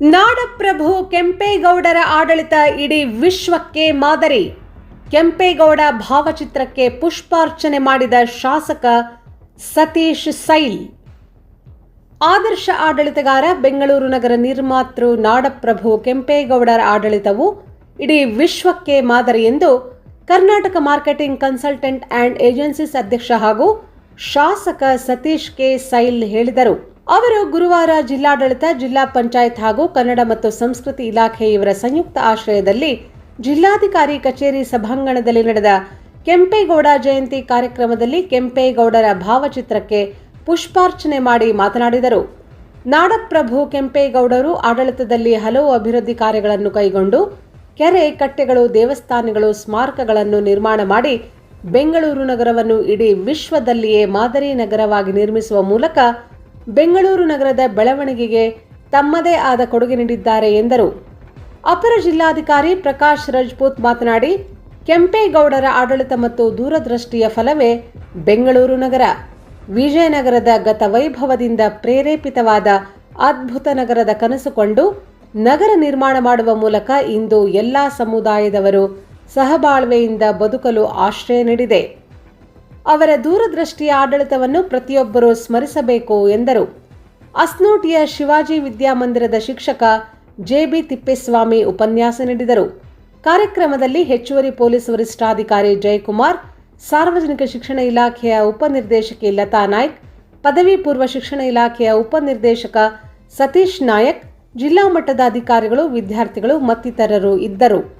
ನಾಡಪ್ರಭು ಕೆಂಪೇಗೌಡರ ಆಡಳಿತ ಇಡೀ ವಿಶ್ವಕ್ಕೆ ಮಾದರಿ. ಕೆಂಪೇಗೌಡ ಭಾವಚಿತ್ರಕ್ಕೆ ಪುಷ್ಪಾರ್ಚನೆ ಮಾಡಿದ ಶಾಸಕ ಸತೀಶ್ ಸೈಲ್. ಆದರ್ಶ ಆಡಳಿತಗಾರ, ಬೆಂಗಳೂರು ನಗರ ನಿರ್ಮಾತೃ ನಾಡಪ್ರಭು ಕೆಂಪೇಗೌಡರ ಆಡಳಿತವು ಇಡೀ ವಿಶ್ವಕ್ಕೆ ಮಾದರಿ ಎಂದು Karnataka marketing consultant and agencies ಅಧ್ಯಕ್ಷ ಹಾಗೂ ಶಾಸಕ ಸತೀಶ್ ಕೆ. ಸೈಲ್ ಹೇಳಿದರು. ಅವರು ಗುರುವಾರ ಜಿಲ್ಲಾಡಳಿತ, ಜಿಲ್ಲಾ ಪಂಚಾಯತ್ ಹಾಗೂ ಕನ್ನಡ ಮತ್ತು ಸಂಸ್ಕೃತಿ ಇಲಾಖೆ ಇವರ ಸಂಯುಕ್ತ ಆಶ್ರಯದಲ್ಲಿ ಜಿಲ್ಲಾಧಿಕಾರಿ ಕಚೇರಿ ಸಭಾಂಗಣದಲ್ಲಿ ನಡೆದ ಕೆಂಪೇಗೌಡ ಜಯಂತಿ ಕಾರ್ಯಕ್ರಮದಲ್ಲಿ ಕೆಂಪೇಗೌಡರ ಭಾವಚಿತ್ರಕ್ಕೆ ಪುಷ್ಪಾರ್ಚನೆ ಮಾಡಿ ಮಾತನಾಡಿದರು. ನಾಡಪ್ರಭು ಕೆಂಪೇಗೌಡರು ಆಡಳಿತದಲ್ಲಿ ಹಲವು ಅಭಿವೃದ್ಧಿ ಕಾರ್ಯಗಳನ್ನು ಕೈಗೊಂಡು ಕೆರೆ ಕಟ್ಟೆಗಳು, ದೇವಸ್ಥಾನಗಳು, ಸ್ಮಾರಕಗಳನ್ನು ನಿರ್ಮಾಣ ಮಾಡಿ ಬೆಂಗಳೂರು ನಗರವನ್ನು ಇಡೀ ವಿಶ್ವದಲ್ಲಿಯೇ ಮಾದರಿ ನಗರವಾಗಿ ನಿರ್ಮಿಸುವ ಮೂಲಕ ಬೆಂಗಳೂರು ನಗರದ ಬೆಳವಣಿಗೆಗೆ ತಮ್ಮದೇ ಆದ ಕೊಡುಗೆ ನೀಡಿದ್ದಾರೆ ಎಂದರು. ಅಪರ ಜಿಲ್ಲಾಧಿಕಾರಿ ಪ್ರಕಾಶ್ ರಜಪೂತ್ ಮಾತನಾಡಿ, ಕೆಂಪೇಗೌಡರ ಆಡಳಿತ ಮತ್ತು ದೂರದೃಷ್ಟಿಯ ಫಲವೇ ಬೆಂಗಳೂರು ನಗರ. ವಿಜಯನಗರದ ಗತ ವೈಭವದಿಂದ ಪ್ರೇರೇಪಿತವಾದ ಅದ್ಭುತ ನಗರದ ಕನಸು ಕೊಂಡು ನಗರ ನಿರ್ಮಾಣ ಮಾಡುವ ಮೂಲಕ ಇಂದು ಎಲ್ಲ ಸಮುದಾಯದವರು ಸಹಬಾಳ್ವೆಯಿಂದ ಬದುಕಲು ಆಶ್ರಯ ನೀಡಿದೆ. ಅವರ ದೂರದೃಷ್ಟಿಯ ಆಡಳಿತವನ್ನು ಪ್ರತಿಯೊಬ್ಬರೂ ಸ್ಮರಿಸಬೇಕು ಎಂದರು. ಅಸ್ನೋಟಿಯ ಶಿವಾಜಿ ವಿದ್ಯಾಮಂದಿರದ ಶಿಕ್ಷಕ ಜೆಬಿ ತಿಪ್ಪೇಸ್ವಾಮಿ ಉಪನ್ಯಾಸ ನೀಡಿದರು. ಕಾರ್ಯಕ್ರಮದಲ್ಲಿ ಹೆಚ್ಚುವರಿ ಪೊಲೀಸ್ ವರಿಷ್ಠಾಧಿಕಾರಿ ಜಯಕುಮಾರ್, ಸಾರ್ವಜನಿಕ ಶಿಕ್ಷಣ ಇಲಾಖೆಯ ಉಪನಿರ್ದೇಶಕಿ ಲತಾ ನಾಯ್ಕ್, ಪದವಿ ಪೂರ್ವ ಶಿಕ್ಷಣ ಇಲಾಖೆಯ ಉಪನಿರ್ದೇಶಕ ಸತೀಶ್ ನಾಯಕ್, ಜಿಲ್ಲಾ ಮಟ್ಟದ ಅಧಿಕಾರಿಗಳು, ವಿದ್ಯಾರ್ಥಿಗಳು ಮತ್ತಿತರರು ಇದ್ದರು.